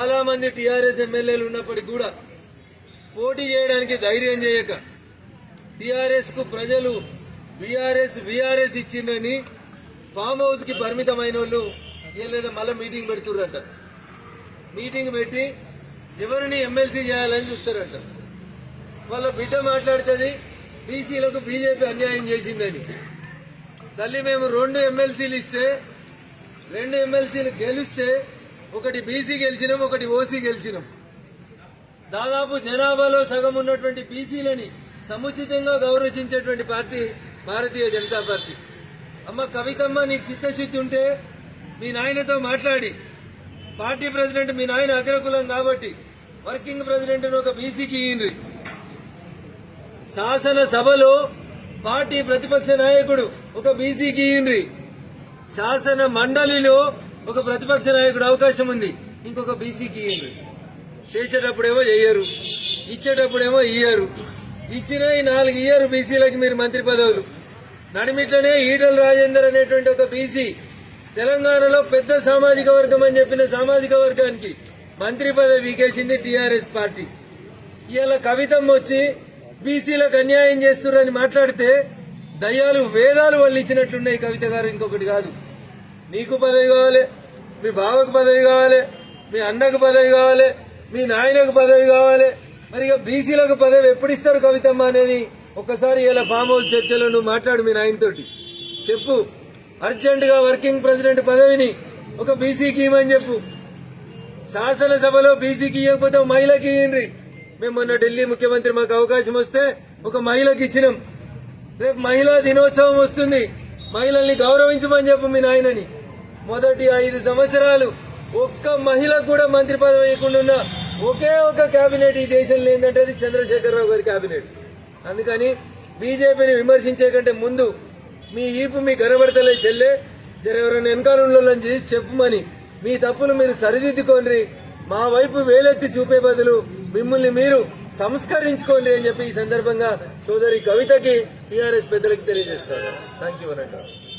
చాలా మంది టీఆర్ఎస్ ఎమ్మెల్యేలు ఉన్నప్పటికీ కూడా పోటీ చేయడానికి ధైర్యం చేయక టీఆర్ఎస్కు ప్రజలు బీఆర్ఎస్ విఆర్ఎస్ ఇచ్చిందని ఫామ్ హౌస్కి పరిమితమైన వాళ్ళు ఏం లేదా మళ్ళీ మీటింగ్ పెడుతుర్రంట. మీటింగ్ పెట్టి ఎవరిని ఎమ్మెల్సీ చేయాలని చూస్తారంట. వాళ్ళ బిడ్డ మాట్లాడుతుంది బీసీలకు బీజేపీ అన్యాయం చేసిందని. తల్లి మేము రెండు ఎమ్మెల్సీలు ఇస్తే రెండు ఎమ్మెల్సీలు గెలిస్తే ఒకటి బీసీ గెలిచినాం ఒకటి ఓసీ గెలిచినాం. దాదాపు జనాభాలో సగం ఉన్నటువంటి బీసీలని సముచితంగా గౌరవించేటువంటి పార్టీ భారతీయ జనతా పార్టీ. అమ్మ కవితమ్మ నీకు చిత్తశుద్ధి ఉంటే మీ నాయనతో మాట్లాడి. పార్టీ ప్రెసిడెంట్ మీ నాయన అగ్రకులం కాబట్టి వర్కింగ్ ప్రెసిడెంట్ ఒక బీసీకి ఇయ్యండి. శాసన సభలో పార్టీ ప్రతిపక్ష నాయకుడు ఒక బీసీకి ఇయ్యండి. శాసన మండలిలో ఒక ప్రతిపక్ష నాయకుడు అవకాశం ఉంది. ఇంకొక బీసీకి ఇయ్యండ్రి చేసేటప్పుడేమో చెయ్యరు. ఇచ్చేటప్పుడేమో ఇయ్యరు. ఇచ్చిన ఈ నాలుగు ఇయ్యరు బీసీలకి మీరు మంత్రి పదవులు. నడిమిట్లనే ఈటల రాజేందర్ అనేటువంటి ఒక బీసీ తెలంగాణలో పెద్ద సామాజిక వర్గం అని చెప్పిన సామాజిక వర్గానికి మంత్రి పదవి వీకేసింది టీఆర్ఎస్ పార్టీ. ఇవాళ కవితం వచ్చి బీసీలకు అన్యాయం చేస్తున్నారని మాట్లాడితే దయ్యాలు వేదాలు వాళ్ళు ఇచ్చినట్లున్నాయి కవిత గారు ఇంకొకటి కాదు. నీకు పదవి కావాలి మీ బావకు పదవి కావాలి మీ అన్నకు పదవి కావాలి మీ నాయనకు పదవి కావాలి. మరి ఇక బీసీలకు పదవి ఎప్పుడు ఇస్తారు కవితమ్మ అనేది? ఒకసారి ఇలా ఫామ్ హౌస్ చర్చలో నువ్వు మాట్లాడు మీ నాయనతోటి. చెప్పు. అర్జెంటుగా వర్కింగ్ ప్రెసిడెంట్ పదవిని ఒక బీసీకి ఇవ్వమని చెప్పు. శాసనసభలో బీసీకి ఇవ్వకపోతే మహిళకి ఇయ్యండి. మేము మొన్న ఢిల్లీ ముఖ్యమంత్రి మాకు అవకాశం వస్తే ఒక మహిళకి ఇచ్చినాం. రేపు మహిళా దినోత్సవం వస్తుంది. మహిళల్ని గౌరవించమని చెప్పు మీ నాయనని. మొదటి ఐదు సంవత్సరాలు ఒక్క మహిళకు కూడా మంత్రి పదవి వేయకుండా ఉన్న ఒకే ఒక కేబినెట్ ఈ దేశంలో ఏంటంటే అది చంద్రశేఖరరావు గారి కేబినెట్ అందుకని బీజేపీని విమర్శించే కంటే ముందు మీ ఈపు మీ కనబడతలే చెల్లే. జర ఎవరైనా వెనకాలంలో చేసి చెప్పుమని మీ తప్పులు మీరు సరిదిద్దుకోండి. మా వైపు వేలెత్తి చూపే బదులు మిమ్మల్ని మీరు సంస్కరించుకోండి అని చెప్పి ఈ సందర్భంగా సోదరి కవితకి టీఆర్ఎస్ పెద్దలకి తెలియజేస్తారు థ్యాంక్ యూ